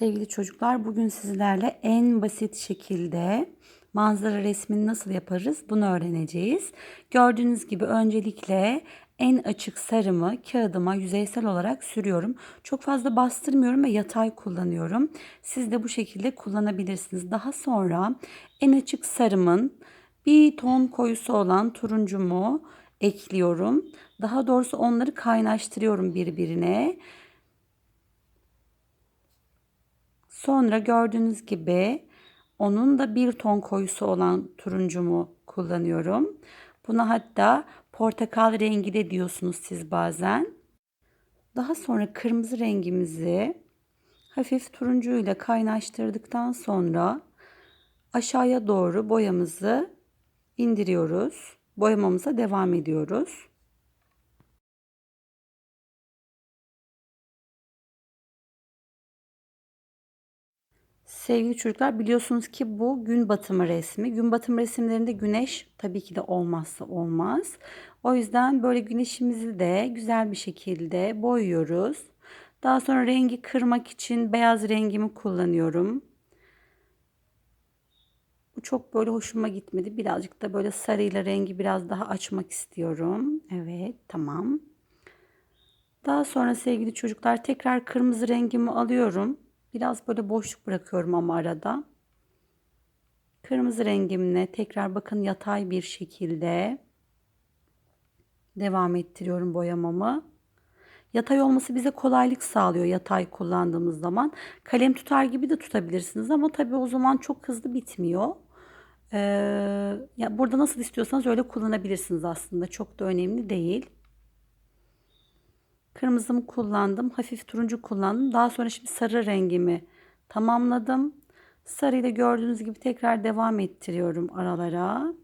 Sevgili çocuklar bugün sizlerle en basit şekilde manzara resmini nasıl yaparız bunu öğreneceğiz. Gördüğünüz gibi öncelikle en açık sarımı kağıdıma yüzeysel olarak sürüyorum. Çok fazla bastırmıyorum ve yatay kullanıyorum. Siz de bu şekilde kullanabilirsiniz. Daha sonra en açık sarımın bir ton koyusu olan turuncumu ekliyorum. Daha doğrusu onları kaynaştırıyorum birbirine. Sonra gördüğünüz gibi onun da bir ton koyusu olan turuncumu kullanıyorum. Buna hatta portakal rengi de diyorsunuz siz bazen. Daha sonra kırmızı rengimizi hafif turuncuyla kaynaştırdıktan sonra aşağıya doğru boyamızı indiriyoruz. Boyamamıza devam ediyoruz. Sevgili çocuklar biliyorsunuz ki bu gün batımı resmi. Gün batımı resimlerinde güneş tabii ki de olmazsa olmaz. O yüzden böyle güneşimizi de güzel bir şekilde boyuyoruz. Daha sonra rengi kırmak için beyaz rengimi kullanıyorum. Bu çok böyle hoşuma gitmedi. Birazcık da böyle sarıyla rengi biraz daha açmak istiyorum. Evet tamam. Daha sonra sevgili çocuklar tekrar kırmızı rengimi alıyorum. Biraz böyle boşluk bırakıyorum ama arada. Kırmızı rengimle tekrar bakın yatay bir şekilde devam ettiriyorum boyamamı. Yatay olması bize kolaylık sağlıyor yatay kullandığımız zaman. Kalem tutar gibi de tutabilirsiniz ama tabii o zaman çok hızlı bitmiyor. Ee, ya burada nasıl istiyorsanız öyle kullanabilirsiniz aslında. Çok da önemli değil. Kırmızımı kullandım. Hafif turuncu kullandım. Daha sonra şimdi sarı rengimi tamamladım. Sarıyla gördüğünüz gibi tekrar devam ettiriyorum aralara.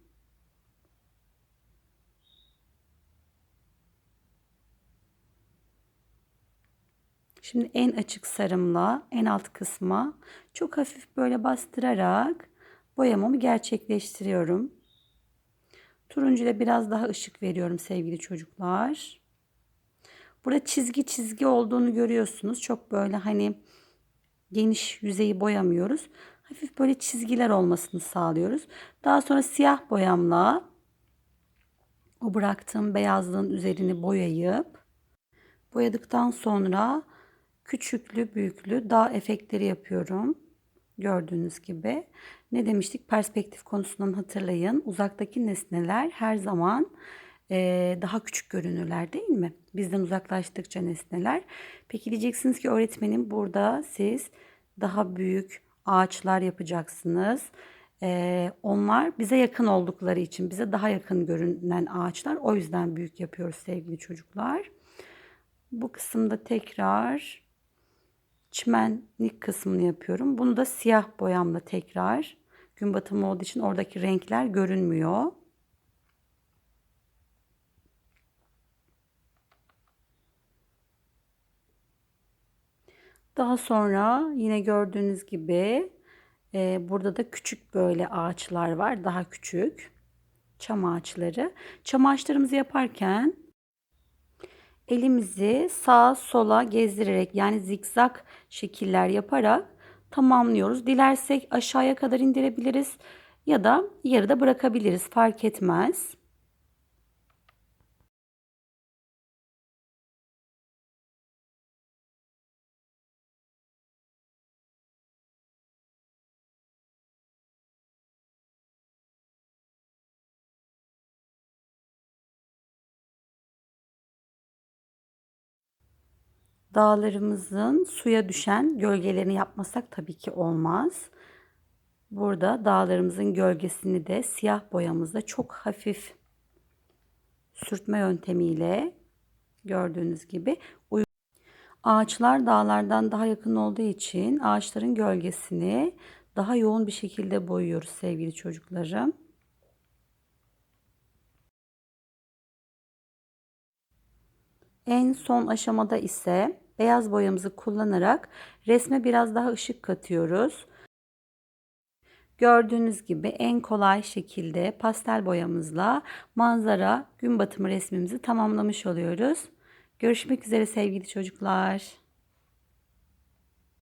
Şimdi en açık sarımla en alt kısma çok hafif böyle bastırarak boyamamı gerçekleştiriyorum. Turuncu ile biraz daha ışık veriyorum sevgili çocuklar. Burada çizgi çizgi olduğunu görüyorsunuz. Çok böyle hani geniş yüzeyi boyamıyoruz. Hafif böyle çizgiler olmasını sağlıyoruz. Daha sonra siyah boyamla o bıraktığım beyazlığın üzerini boyayıp boyadıktan sonra küçüklü büyüklü dağ efektleri yapıyorum. Gördüğünüz gibi. Ne demiştik? Perspektif konusundan hatırlayın. Uzaktaki nesneler her zaman e, daha küçük görünürler değil mi? Bizden uzaklaştıkça nesneler. Peki diyeceksiniz ki öğretmenim burada siz daha büyük ağaçlar yapacaksınız. Ee, onlar bize yakın oldukları için bize daha yakın görünen ağaçlar. O yüzden büyük yapıyoruz sevgili çocuklar. Bu kısımda tekrar çimenlik kısmını yapıyorum. Bunu da siyah boyamla tekrar gün batımı olduğu için oradaki renkler görünmüyor. Daha sonra yine gördüğünüz gibi e, burada da küçük böyle ağaçlar var. Daha küçük çam ağaçları. Çam ağaçlarımızı yaparken elimizi sağa sola gezdirerek yani zikzak şekiller yaparak tamamlıyoruz. Dilersek aşağıya kadar indirebiliriz ya da yarıda bırakabiliriz fark etmez. Dağlarımızın suya düşen gölgelerini yapmasak tabii ki olmaz. Burada dağlarımızın gölgesini de siyah boyamızda çok hafif sürtme yöntemiyle gördüğünüz gibi Ağaçlar dağlardan daha yakın olduğu için ağaçların gölgesini daha yoğun bir şekilde boyuyoruz sevgili çocuklarım. En son aşamada ise beyaz boyamızı kullanarak resme biraz daha ışık katıyoruz. Gördüğünüz gibi en kolay şekilde pastel boyamızla manzara gün batımı resmimizi tamamlamış oluyoruz. Görüşmek üzere sevgili çocuklar.